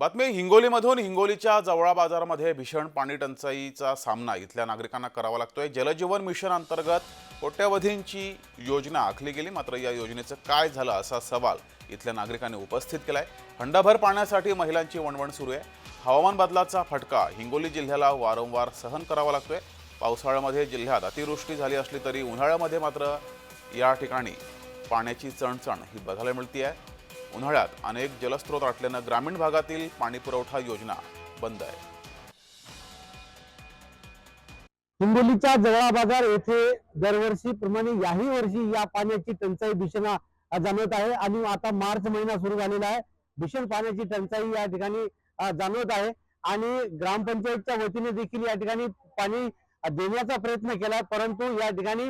बातमी हिंगोलीमधून हिंगोलीच्या जवळा बाजारामध्ये भीषण पाणी टंचाईचा सामना इथल्या नागरिकांना करावा लागतोय. जलजीवन मिशन अंतर्गत कोट्यवधींची योजना आखली गेली. मात्र या योजनेचं काय झालं असा सवाल इथल्या नागरिकांनी उपस्थित केलाय. हंडाभर पाण्यासाठी महिलांची वणवण सुरू आहे. हवामान बदलाचा फटका हिंगोली जिल्ह्याला वारंवार सहन करावा लागतोय. पावसाळ्यामध्ये जिल्ह्यात अतिवृष्टी झाली असली तरी उन्हाळ्यामध्ये मात्र या ठिकाणी पाण्याची चणचण ही बघायला मिळते आहे उन्हाळ्यात अनेक जलस्रोत आटल्यानं ग्रामीण भागातील पाणी पुरवठा योजना बंद आहे. हिंगोलीच्या जवळा बाजार येथे दरवर्षी प्रमाणे याही वर्षी या पाण्याची टंचाई भीषण जाणवत आहे आणि आता मार्च महिना सुरू झालेला आहे. भीषण पाण्याची टंचाई या ठिकाणी जाणवत आहे आणि ग्रामपंचायतच्या वतीने देखील या ठिकाणी पाणी देण्याचा प्रयत्न केला परंतु या ठिकाणी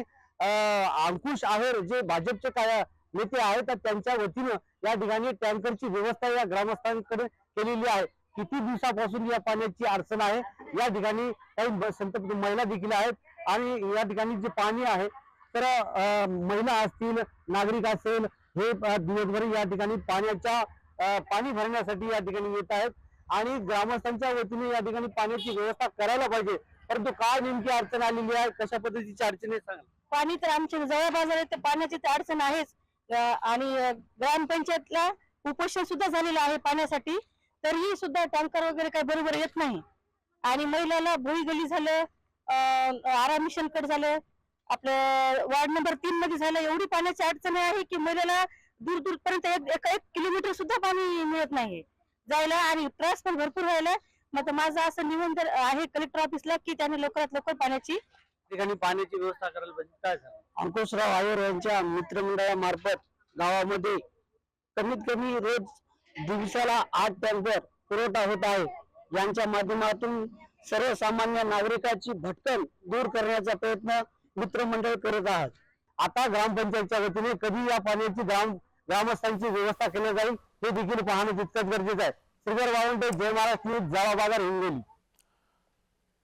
अंकुश आहेर जे भाजपचे काय नेते आहेत तर त्यांच्या वतीनं या ठिकाणी टँकरची व्यवस्था या ग्रामस्थांकडे केलेली आहे. किती दिवसापासून या पाण्याची अडचण आहे या ठिकाणी काही संत महिला देखील आहेत आणि या ठिकाणी जे पाणी आहे तर महिला असतील नागरिक असेल हे दिवसभर या ठिकाणी पाण्याच्या पाणी भरण्यासाठी या ठिकाणी येत आहेत. आणि ग्रामस्थांच्या वतीने या ठिकाणी पाण्याची व्यवस्था करायला पाहिजे. परंतु काय नेमकी अडचण आलेली आहे कशा पद्धतीची अडचण आहे सांगा. पाणी तर आमच्या जवळ बाजार तर पाण्याची तर अडचण आहेच. आणि ग्रामपंचायतला उपोषण सुद्धा झालेलं आहे पाण्यासाठी तरीही सुद्धा टँकर वगैरे काही बरोबर येत नाही. आणि महिलाला भोई गली झालं आरा मिशन झालं आपलं वार्ड नंबर तीन मध्ये झालं एवढी पाण्याची अडचण आहे की महिलाला दूर दूर पर्यंत एक एक- एक किलोमीटर सुद्धा पाणी मिळत नाही. जायला आणि त्रास पण भरपूर व्हायला. मग माझं असं निवेदन आहे कलेक्टर ऑफिसला की त्याने लवकरात लवकर पाण्याची ठिकाणी पाण्याची व्यवस्था करायला पाहिजे. काय सांगा? अंकुशराव आयर यांच्या मित्रमंडळामार्फत गावामध्ये कमीत कमी रोज दिवसाला आठ टँकर पुरवठा होत आहे. यांच्या माध्यमातून सर्वसामान्य नागरिकाची भटकन दूर करण्याचा प्रयत्न मित्रमंडळ करत आहात. आता ग्रामपंचायतच्या वतीने कधी या पाण्याची ग्राम ग्रामस्थांची व्यवस्था केली जाईल हे देखील पाहणं तितकंच गरजेचं आहे. श्रीधर वावंटे जय महाराष्ट्र न्यूज जावा बाजार हिंगोली.